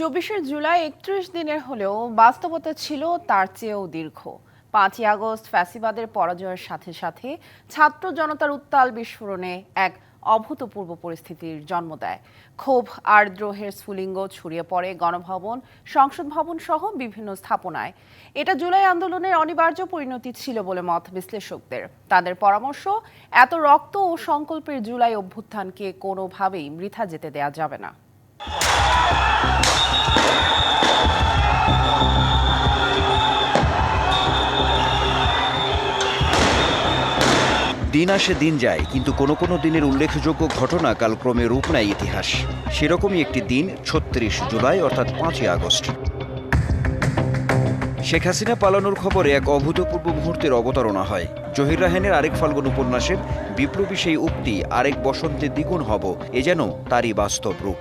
চব্বিশে জুলাই একত্রিশ দিনের হলেও বাস্তবতা ছিল তার চেয়েও দীর্ঘ। পাঁচই আগস্ট ফ্যাসিবাদের পরাজয়ের সাথে সাথে ছাত্র জনতার উত্তাল বিস্ফোরণে এক অভূতপূর্ব পরিস্থিতির জন্ম দেয়। ক্ষোভ আর দ্রোহের স্ফুলিঙ্গ ছড়িয়ে পড়ে গণভবন, সংসদ ভবন সহ বিভিন্ন স্থাপনায়। এটা জুলাই আন্দোলনের অনিবার্য পরিণতি ছিল বলে মত বিশ্লেষকদের। তাদের পরামর্শ, এত রক্ত ও সংকল্পের জুলাই অভ্যুত্থানকে কোনোভাবেই বৃথা যেতে দেয়া যাবে না। দিন আসে দিন যায়, কিন্তু কোনো কোনো দিনের উল্লেখযোগ্য ঘটনা কালক্রমে রূপ নেয় ইতিহাস। সেরকমই একটি দিন, ছত্রিশ জুলাই, অর্থাৎ পাঁচই আগস্ট। শেখ হাসিনা পালানোর খবরে এক অভূতপূর্ব মুহূর্তের অবতারণা হয়। জহির রাহানের আরেক ফাল্গুন উপন্যাসের, বিপ্লবী সেই উক্তি, আরেক বসন্তে দ্বিগুণ হব এ যেন তারই বাস্তব রূপ।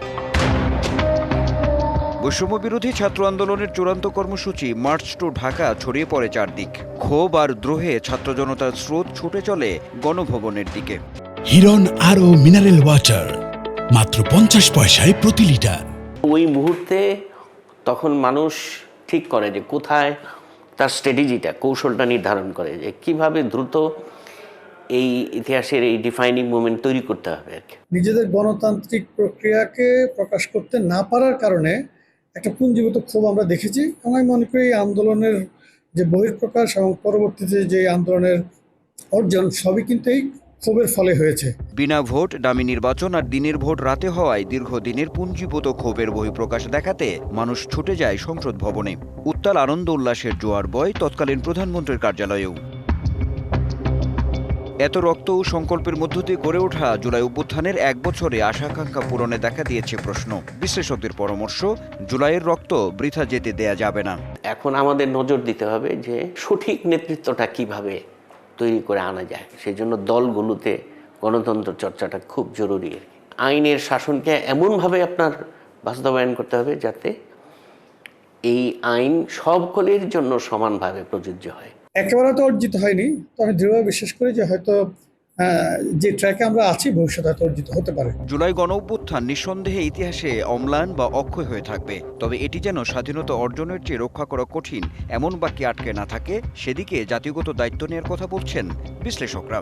বৈষম্য বিরোধী ছাত্র আন্দোলনের চূড়ান্ত কর্মসূচি মার্চ টু ঢাকা ছড়িয়ে পড়ে চারদিক। ক্ষোভ আর দ্রোহে ছাত্র জনতার স্রোত ছুটে চলে গণভবনের দিকে। হিরন আরও মিনারেল ওয়াটার মাত্র পঞ্চাশ পয়সায় প্রতি লিটার। ওই মুহূর্তে তখন মানুষ ঠিক করে যে কোথায় তার স্ট্র্যাটেজিটা কৌশলটা নির্ধারণ করে যে কীভাবে দ্রুত এই ইতিহাসের এই ডিফাইনিং মুমেন্ট তৈরি করতে হবে আর কি। নিজেদের গণতান্ত্রিক প্রক্রিয়াকে প্রকাশ করতে না পারার কারণে একটা পুঞ্জীভূত ক্ষোভ আমরা দেখেছি এবং আমি মনে করি আন্দোলনের যে বহিঃপ্রকাশ এবং পরবর্তীতে যে আন্দোলনের অর্জন সবই কিন্তু এই ক্ষোভের ফলে হয়েছে। বিনা ভোট, দামি নির্বাচন আর দিনের ভোট রাতে হওয়ায় দীর্ঘদিনের পুঞ্জীভূত ক্ষোভের বহিঃপ্রকাশ দেখাতে মানুষ ছুটে যায় সংসদ ভবনে। উত্তাল আনন্দ উল্লাসের জোয়ার বয় তৎকালীন প্রধানমন্ত্রীর কার্যালয়েও। এত রক্ত ও সংকল্পের মধ্য দিয়ে গড়ে ওঠা জুলাই অভ্যুত্থানের এক বছরে আশাকাঙ্ক্ষা পূরণে দেখা দিয়েছে প্রশ্ন। বিশ্লেষকদের পরামর্শ, জুলাইয়ের রক্ত বৃথা যেতে দেয়া যাবে না। এখন আমাদের নজর দিতে হবে যে সঠিক নেতৃত্বটা কীভাবে তৈরি করে আনা যায়। সেই জন্য দলগুলোতে গণতন্ত্র চর্চাটা খুব জরুরি আইনের শাসনকে এমনভাবে আপনার বাস্তবায়ন করতে হবে যাতে এই আইন সকলের জন্য সমানভাবে প্রযোজ্য হয়। একেবারে তো অর্জিত হয়নি, তো আমি দৃঢ়ভাবে বিশ্বাস করি যে হয়তো যে ট্র্যাকে আমরা আছি ভবিষ্যতে অর্জিত হতে পারে। জুলাই গণ অভ্যুত্থান নিঃসন্দেহে ইতিহাসে অম্লান বা অক্ষয় হয়ে থাকবে, তবে এটি যেন স্বাধীনতা অর্জনের চেয়ে রক্ষা করা কঠিন, এমন বাক্যে আটকে না থাকে, সেদিকে জাতিগত দায়িত্ব নেওয়ার কথা বলছেন বিশ্লেষকরা।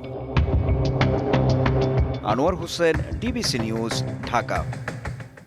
Anwar Hossain, DBC news, Dhaka.